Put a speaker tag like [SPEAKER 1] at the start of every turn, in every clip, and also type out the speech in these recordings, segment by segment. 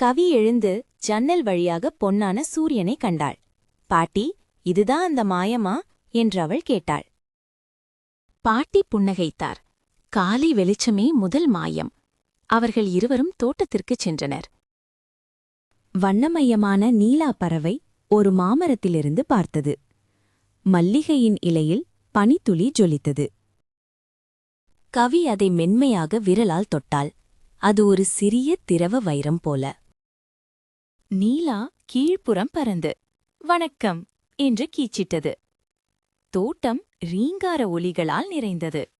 [SPEAKER 1] கவி எழுந்து ஜன்னல் வழியாக பொன்னான சூரியனை கண்டாள். பாட்டி இதுதான் அந்த மாயமா என்று அவள் கேட்டாள். பாட்டி புன்னகைத்தார். காலை வெளிச்சமே முதல் மாயம். அவர்கள் இருவரும் தோட்டத்திற்குச் சென்றனர். வண்ணமயமான நீலா பறவை ஒரு மாமரத்திலிருந்து பார்த்தது. மல்லிகையின் இலையில் பனித்துளி ஜொலித்தது. கவி அதை மென்மையாக விரலால் தொட்டாள். அது ஒரு சிறிய திரவ வைரம் போல. நீலா கீழ்ப்புறம் பறந்து வணக்கம் என்று கீச்சிட்டது. தோட்டம் ரீங்கார ஒலிகளால் நிறைந்தது.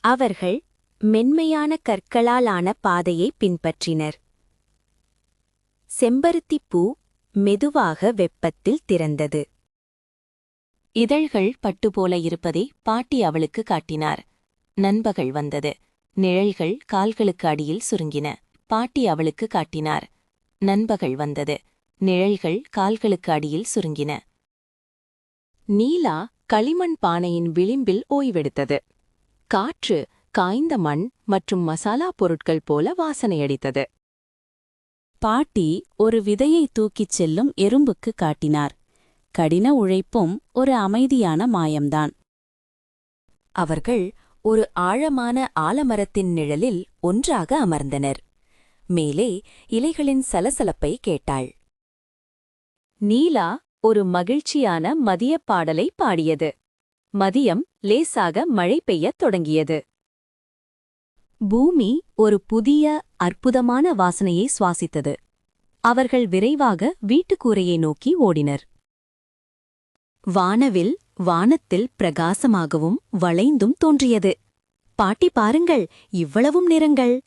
[SPEAKER 1] அவர்கள் மென்மையான கற்களால் ஆன பாதையை பின்பற்றினர். செம்பருத்திப் பூ மெதுவாக வெப்பத்தில் திறந்தது. இதழ்கள் பட்டுபோல இருப்பதை பாட்டி அவளுக்கு காட்டினார். நண்பகள் வந்தது. நிழல்கள் கால்களுக்கு அடியில் சுருங்கின. பாட்டி அவளுக்கு காட்டினார். நண்பகல் வந்தது. நிழல்கள் கால்களுக்கு அடியில் சுருங்கின. நீலா களிமண் பானையின் விளிம்பில் ஓய்வெடுத்தது. காற்று காய்ந்த மண் மற்றும் மசாலா பொருட்கள் போல வாசனையடித்தது பாட்டி ஒரு விதையை தூக்கிச் செல்லும் எறும்புக்கு காட்டினார். கடின உழைப்பும் ஒரு அமைதியான மாயம்தான். அவர்கள் ஒரு ஆழமான ஆலமரத்தின் நிழலில் ஒன்றாக அமர்ந்தனர். மேலே இலைகளின் சலசலப்பை கேட்டாள். நீலா ஒரு மகிழ்ச்சியான மதியப் பாடலை பாடியது. மதியம் லேசாக மழை பெய்யத் தொடங்கியது. பூமி ஒரு புதிய அற்புதமான வாசனையை சுவாசித்தது. அவர்கள் விரைவாக வீட்டுக்கூரையை நோக்கி ஓடினர். வானவில் வானத்தில் பிரகாசமாகவும் வளைந்தும் தோன்றியது. பாட்டி பாருங்கள் இவ்வளவும் நிறங்கள்.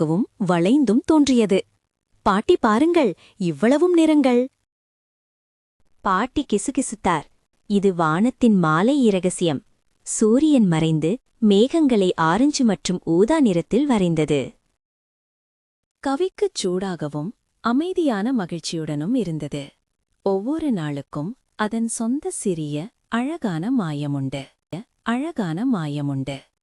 [SPEAKER 1] கவும் வளைந்தும் தோன்றியது. பாட்டி பாருங்கள் இவ்வளவும் நிறங்கள். பாட்டி கிசுகிசுத்தார். இது வானத்தின் மாலை இரகசியம். சூரியன் மறைந்து மேகங்களை ஆரஞ்சு மற்றும் ஊதா நிறத்தில் வரைந்தது. கவிக்குச் சூடாகவும் அமைதியான மகிழ்ச்சியுடனும் இருந்தது. ஒவ்வொரு நாளுக்கும் அதன் சொந்த சிறிய அழகான மாயமுண்டு. அழகான மாயமுண்டு.